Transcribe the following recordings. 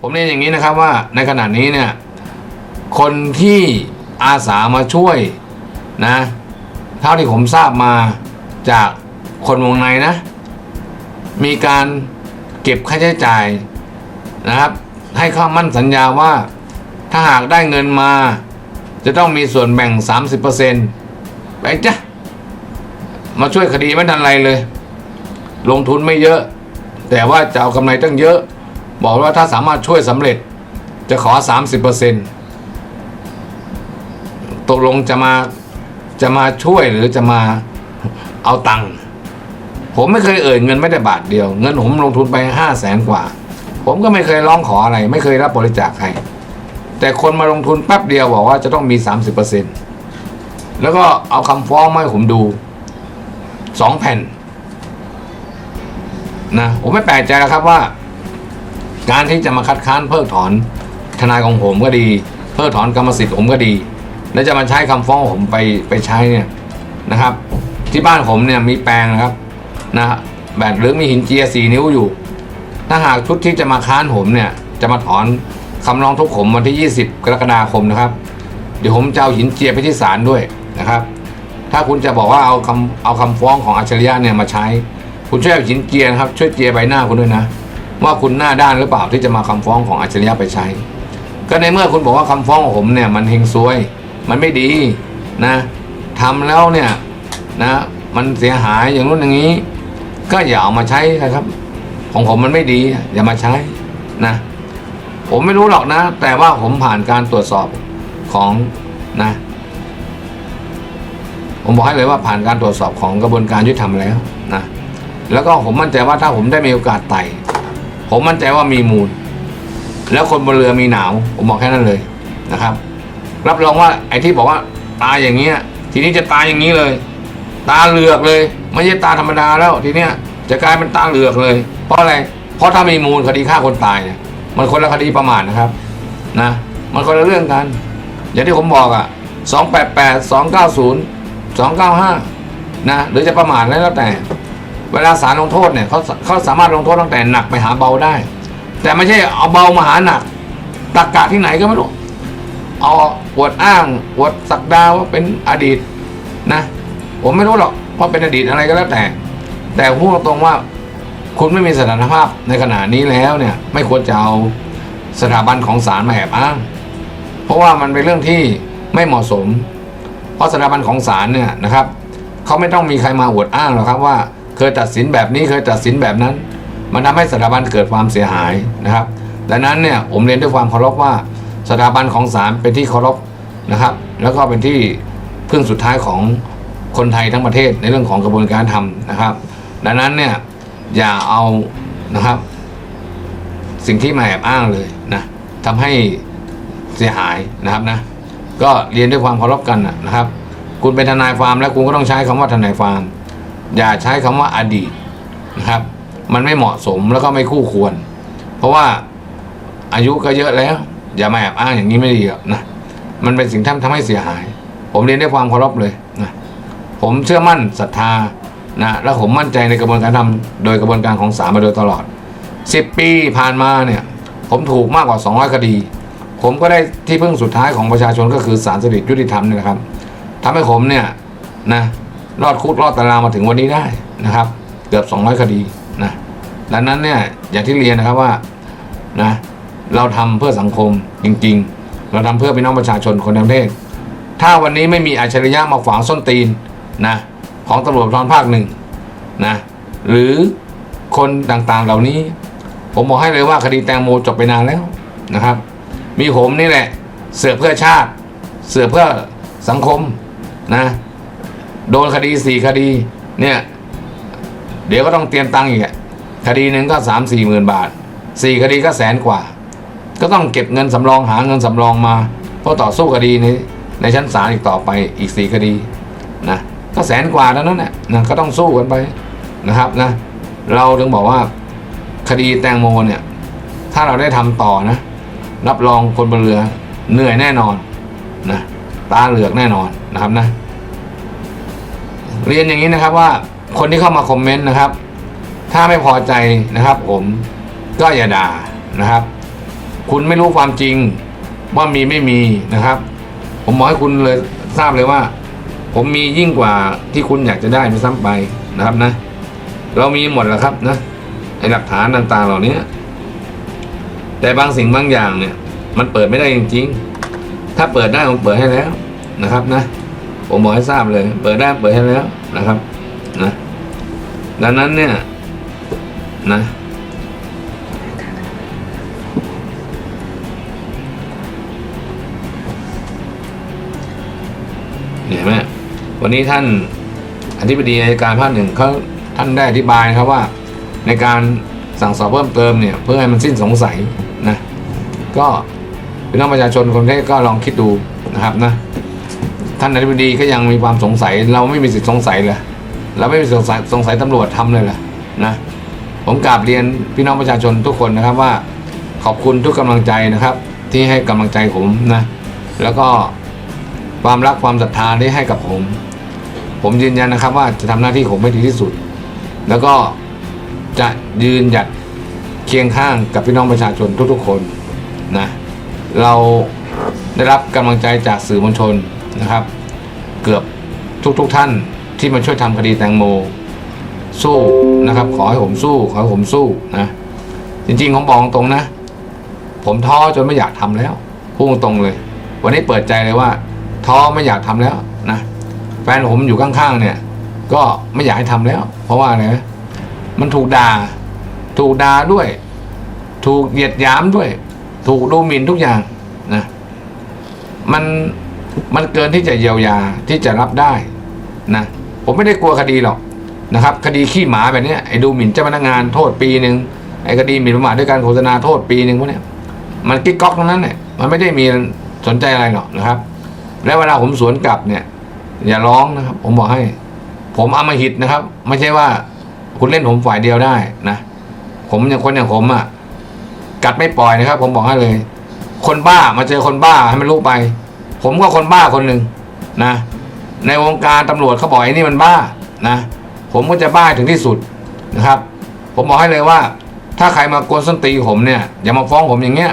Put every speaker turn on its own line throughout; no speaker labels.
ผมเรียนอย่างนี้นะครับว่าในขณะนี้เนี่ยคนที่อาสามาช่วยนะเท่าที่ผมทราบมาจากคนวงในนะ มีการเก็บค่าใช้จ่ายนะครับ ให้ข้ามั่นสัญญาว่าถ้าหากได้เงินมา จะต้องมีส่วนแบ่ง 30%ไปจ้ะมาช่วยคดีไม่ทันไรเลย ลงทุนไม่เยอะ แต่ว่าจะเอากำไรตั้งเยอะ บอกว่าถ้าสามารถช่วยสำเร็จจะขอ 30%ตกลงจะมาจะมาช่วยหรือจะมาเอาตังค์ผมไม่เคยเอ่ยเงินไม่ได้บาทเดียว เงินผมลงทุนไปห้าแสนกว่า ผมก็ไม่เคยร้องขออะไร ไม่เคยรับบริจาคใคร แต่คนมาลงทุนแป๊บเดียวบอกว่าจะต้องมี 30%แล้วก็เอาคำฟ้องมาให้ผมดูสองแผ่นนะผมไม่แปลกใจแล้วครับว่า การที่จะมาคัดค้านเพิกถอนทนายของผมก็ดี เพิกถอนกรรมสิทธิ์ผมก็ดี แล้วจะมาใช้คำฟ้องผมไปไปใช้เนี่ยนะครับ ที่บ้านผมเนี่ยมีแปลงนะครับนะแบบหรือมีหินเจียสี่นิ้วอยู่ ถ้าหากชุดที่จะมาค้านผมเนี่ยจะมาถอนคำร้องทุกข์ผมวันที่ 20 กรกฎาคมนะครับ เดี๋ยวผมจะเอาหินเจียไปที่ศาลด้วยนะครับ ถ้าคุณจะบอกว่าเอาคำเอาคำฟ้องของอัจฉริยะเนี่ยมาใช้ คุณช่วยเอาหินเจียนะครับช่วยเจียใบหน้าคุณด้วยนะ ว่าคุณหน้าด้านหรือเปล่าที่จะมาคำฟ้องของอัจฉริยะไปใช้ ก็ในเมื่อคุณบอกว่าคำฟ้องของผมเนี่ยมันเฮงซวย มันไม่ดีนะทำแล้วเนี่ยนะมันเสียหายอย่างนู้นอย่างนี้ ก็อย่าเอามาใช้นะครับ ของผมมันไม่ดี อย่ามาใช้นะ ผมไม่รู้หรอกนะ แต่ว่าผมผ่านการตรวจสอบของนะ ผมบอกให้เลยว่าผ่านการตรวจสอบของกระบวนการยุติธรรมแล้วนะแล้วก็ผมมั่นใจว่าถ้าผมได้มีโอกาสไต่ ผมมั่นใจว่ามีมูล แล้วคนบนเรือมีหนาว ผมบอกแค่นั้นเลยนะครับ รับรองว่าไอ้ที่บอกว่าตายอย่างเงี้ย ทีนี้จะตายอย่างนี้เลย ตาเหลือกเลย ไม่ใช่ตาธรรมดาแล้วทีเนี้ยจะกลายเป็นตาเหลือกเลย เพราะอะไร เพราะถ้ามีมูลคดีฆ่าคนตายเนี่ยมันคนละคดีประมาทนะครับนะมันคนละเรื่องกัน อย่างที่ผมบอกอะสองแปดแปดสองเก้าศูนย์สองเก้าห้านะหรือจะประมาทแล้วแต่ เวลาศาลลงโทษเนี่ยเขาเขาสามารถลงโทษตั้งแต่หนักไปหาเบาได้ แต่ไม่ใช่เอาเบามาหาหนักตักกะที่ไหนก็ไม่รู้เอาอวดอ้างอวดสักดาว่าเป็นอดีตนะ ผมไม่รู้หรอกว่าเป็นอดีตอะไรก็แล้วแต่ แต่พูดตรงว่าคุณไม่มีสถานภาพในขณะนี้แล้วเนี่ย ไม่ควรจะเอาสถาบันของศาลมาแอบอ้าง เพราะว่ามันเป็นเรื่องที่ไม่เหมาะสม เพราะสถาบันของศาลเนี่ยนะครับเขาไม่ต้องมีใครมาอวดอ้างหรอกครับว่า เคยตัดสินแบบนี้เคยตัดสินแบบนั้น มันทำให้สถาบันเกิดความเสียหายนะครับดังนั้นเนี่ยผมเรียนด้วยความเคารพว่าสถาบันของศาลเป็นที่เคารพนะครับ แล้วก็เป็นที่พึ่งสุดท้ายของคนไทยทั้งประเทศในเรื่องของกระบวนการทำนะครับ ดังนั้นเนี่ยอย่าเอานะครับ สิ่งที่มาแอบอ้างเลยนะทำให้เสียหายนะครับนะ ก็เรียนด้วยความเคารพกันนะนะครับ คุณเป็นทนายความแล้วคุณก็ต้องใช้คำว่าทนายความ อย่าใช้คำว่าอดีตนะครับ มันไม่เหมาะสมแล้วก็ไม่คู่ควร เพราะว่าอายุก็เยอะแล้ว อย่ามาแอบอ้างอย่างนี้ไม่ดีนะมันเป็นสิ่งที่ทำให้เสียหาย ผมเรียนด้วยความเคารพเลยนะผมเชื่อมั่นศรัทธานะแล้วผมมั่นใจในกระบวนการทำโดยกระบวนการของศาลมาโดยตลอด 10 ปีผ่านมาเนี่ย ผมถูกมากกว่า 200 คดี ผมก็ได้ที่พึ่งสุดท้ายของประชาชนก็คือศาลสิริยุติธรรมนี่แหละครับทำให้ผมเนี่ยนะ รอดคุกรอดตารางมาถึงวันนี้ได้นะครับ เกือบ 200 คดีนะดังนั้นเนี่ยอย่างที่เรียนนะครับว่านะเราทำเพื่อสังคมจริง ๆ เราทำเพื่อพี่น้องประชาชนคนทั้งประเทศ ถ้าวันนี้ไม่มีอัจฉริยะมาฝังส้นตีนนะของตำรวจภูธรภาคหนึ่งนะหรือคนต่างๆเหล่านี้ ผมบอกให้เลยว่าคดีแตงโมจบไปนานแล้วนะครับ มีผมนี่แหละ เสือเพื่อชาติ เสือเพื่อสังคมนะ โดนคดีสี่คดี เนี่ย เดี๋ยวก็ต้องเตรียมตังค์อีกคดีหนึ่งก็สามสี่หมื่นบาทสี่คดีก็แสนกว่า ก็ต้องเก็บเงินสำรองหาเงินสำรองมา เพื่อต่อสู้คดีนี้ในชั้นศาลอีกต่อไปอีกสี่คดีนะก็แสนกว่าแล้วนั่นแหละนะก็ต้องสู้กันไปนะครับนะ เราถึงบอกว่าคดีแตงโมเนี่ย ถ้าเราได้ทำต่อนะ รับรองคนบนเรือเหนื่อยแน่นอนนะตาเหลือกแน่นอนนะครับนะ เรียนอย่างนี้นะครับว่าคนที่เข้ามาคอมเมนต์นะครับ ถ้าไม่พอใจนะครับ ผมก็อย่าด่านะครับ คุณไม่รู้ความจริงว่ามีไม่มีนะครับ ผมบอกให้คุณเลยทราบเลยว่า ผมมียิ่งกว่าที่คุณอยากจะได้ด้วยซ้ำไปนะครับนะ เรามีหมดแล้วครับนะไอหลักฐานต่างๆเหล่านี้แต่บางสิ่งบางอย่างเนี่ย มันเปิดไม่ได้จริง ๆ ถ้าเปิดได้ผมเปิดให้แล้วนะครับนะ ผมบอกให้ทราบเลย เปิดได้เปิดให้แล้วนะครับนะดังนั้นเนี่ยนะเห็นไหมวันนี้ท่านอธิบดีอัยการภาคหนึ่งเขาท่านได้อธิบายครับว่า ในการสั่งสอบเพิ่มเติมเนี่ย เพื่อให้มันสิ้นสงสัยนะ ก็พี่น้องประชาชนคนได้ก็ลองคิดดูนะครับนะ ท่านอธิบดีก็ยังมีความสงสัย เราไม่มีสิทธิ์สงสัยเลยเราไม่มีสงสัยสงสัยตำรวจทำเลยล่ะนะผมกราบเรียนพี่น้องประชาชนทุกคนนะครับว่า ขอบคุณทุกกำลังใจนะครับ ที่ให้กำลังใจผมนะแล้วก็ความรักความศรัทธาได้ให้กับผม ผมยืนยันนะครับว่าจะทำหน้าที่ผมให้ดีที่สุด แล้วก็จะยืนหยัดเคียงข้างกับพี่น้องประชาชนทุกๆคนนะเราได้รับกำลังใจจากสื่อมวลชน นะครับ เกือบทุกๆทท่านที่มาช่วยทำคดีแตงโม สู้นะครับ ขอให้ผมสู้ ขอให้ผมสู้นะจริงๆผมบอกตรงนะ ผมท้อจนไม่อยากทำแล้วพูดตรงเลย วันนี้เปิดใจเลยว่า ท้อไม่อยากทำแล้วนะแฟนผมอยู่ข้างๆเนี่ย ก็ไม่อยากให้ทำแล้ว เพราะว่าอะไรมันถูกด่า ถูกด่าด้วย ถูกเหยียดหยามด้วย ถูกดูหมิ่นทุกอย่างนะมัน มันเกินที่จะเยียวยาที่จะรับได้นะผมไม่ได้กลัวคดีหรอกนะครับ คดีขี้หมาแบบนี้ไอ้ดูหมิ่นเจ้าพนักงานโทษปีหนึ่งไอ้คดีหมิ่นประมาทด้วยการโฆษณาโทษปีหนึ่งพวกนี้มันกิ๊กก๊อกทั้งนั้นเนี่ยมันไม่ได้มีสนใจอะไรหรอกนะครับ แล้วเวลาผมสวนกลับเนี่ย อย่าร้องนะครับ ผมบอกให้ ผมอำมหิตนะครับ ไม่ใช่ว่าคุณเล่นผมฝ่ายเดียวได้นะผมอย่างคนอย่างผมอะกัดไม่ปล่อยนะครับ ผมบอกให้เลย คนบ้ามาเจอคนบ้าให้มันรู้ไป ผมก็คนบ้าคนหนึ่งนะ ในวงการตำรวจเขาบอกไอ้นี่มันบ้านะ ผมก็จะบ้าถึงที่สุดนะครับ ผมบอกให้เลยว่า ถ้าใครมากวนส้นตีผมเนี่ยอย่ามาฟ้องผมอย่างเงี้ย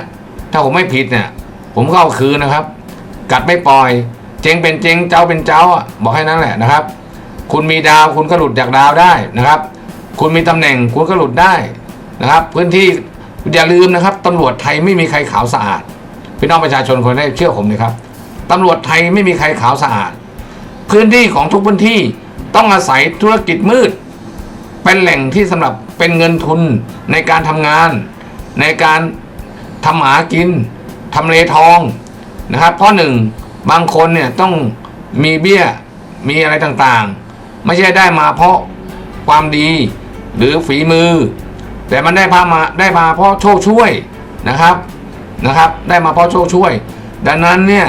ถ้าผมไม่ผิดเนี่ย ผมก็เอาคืนนะครับ กัดไม่ปล่อย เจงเป็นเจงเจ้าเป็นเจ้าบอกให้นั้นแหละนะครับ คุณมีดาวคุณก็หลุดจากดาวได้นะครับ คุณมีตำแหน่งคุณก็หลุดได้นะครับ พื้นที่อย่าลืมนะครับตำรวจไทยไม่มีใครขาวสะอาดพี่น้องประชาชนคนได้เชื่อผมนะครับ ตำรวจไทยไม่มีใครขาวสะอาด พื้นที่ของทุกพื้นที่ต้องอาศัยธุรกิจมืด เป็นแหล่งที่สำหรับเป็นเงินทุนในการทำงาน ในการทำหากินทำเลทองนะครับเพราะหนึ่งบางคนเนี่ยต้องมีเบี้ยมีอะไรต่างๆ ไม่ใช่ได้มาเพราะความดีหรือฝีมือ แต่มันได้พามาได้มาเพราะโชคช่วยนะครับนะครับ ได้มาเพราะโชคช่วย ดังนั้นเนี่ย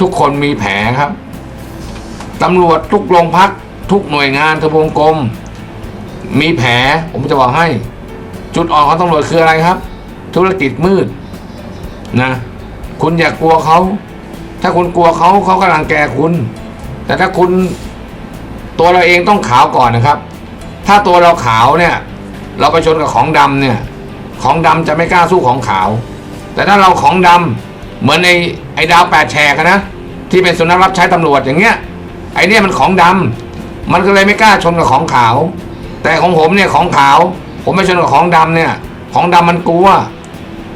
ทุกคนมีแผลครับตำรวจทุกโรงพักทุกหน่วยงานทบวงกรมมีแผลผมจะบอกให้ จุดอ่อนของตำรวจคืออะไรครับ ธุรกิจมืดนะคุณอย่ากกลัวเขา ถ้าคุณกลัวเขาเขากำลังแกคุณ แต่ถ้าคุณตัวเราเองต้องขาวก่อนนะครับ ถ้าตัวเราขาวเนี่ย เราไปชนกับของดำเนี่ย ของดำจะไม่กล้าสู้ของขาว แต่ถ้าเราของดำเหมือนในไอ้ดาวแปดแฉกนะ ที่เป็นสุนัขรับใช้ตำรวจอย่างเงี้ยไอเนี่ยมันของดำมันก็เลยไม่กล้าชนกับของขาว แต่ของผมเนี่ยของขาว ผมไม่ชนกับของดำเนี่ย ของดำมันกลัว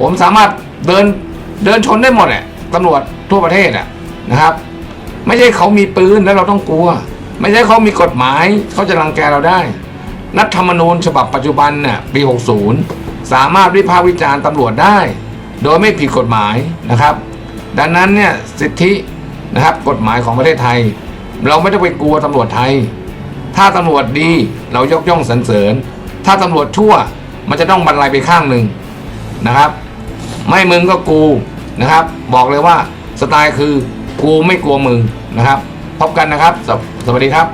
ผมสามารถเดินเดินชนได้หมดแหละตำรวจทั่วประเทศอะนะครับ ไม่ใช่เขามีปืนแล้วเราต้องกลัว ไม่ใช่เขามีกฎหมายเขาจะรังแกเราได้ รัฐธรรมนูญฉบับปัจจุบันเนี่ยปี 60 สามารถวิพากษ์วิจารณ์ตำรวจได้ โดยไม่ผิดกฎหมายนะครับ ดังนั้นเนี่ยสิทธิ นะครับ กฎหมายของประเทศไทย เราไม่ต้องไปกลัวตำรวจไทย ถ้าตำรวจดีเรายกย่องสรรเสริญ ถ้าตำรวจชั่วมันจะต้องบรรลัยไปข้างหนึ่งนะครับ ไม่มึงก็กูนะครับ บอกเลยว่าสไตล์คือกูไม่กลัวมึงนะครับ พบกันนะครับ สวสวัสดีครับ